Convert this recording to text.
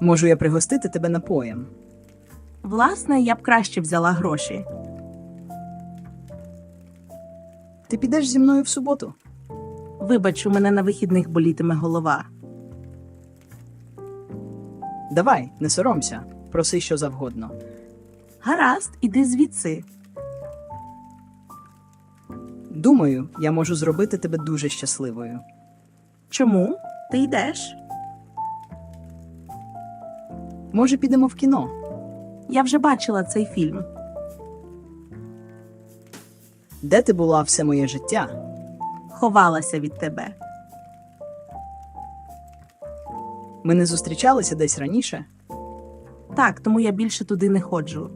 Можу я пригостити тебе напоєм. Власне, я б краще взяла гроші. Ти підеш зі мною в суботу? Вибач, у мене на вихідних болітиме голова. Давай, не соромся, проси що завгодно. Гаразд, іди звідси. Думаю, я можу зробити тебе дуже щасливою. Чому? Ти йдеш? Може, підемо в кіно? Я вже бачила цей фільм. Де ти була все моє життя? Ховалася від тебе. Ми не зустрічалися десь раніше? Так, тому я більше туди не ходжу.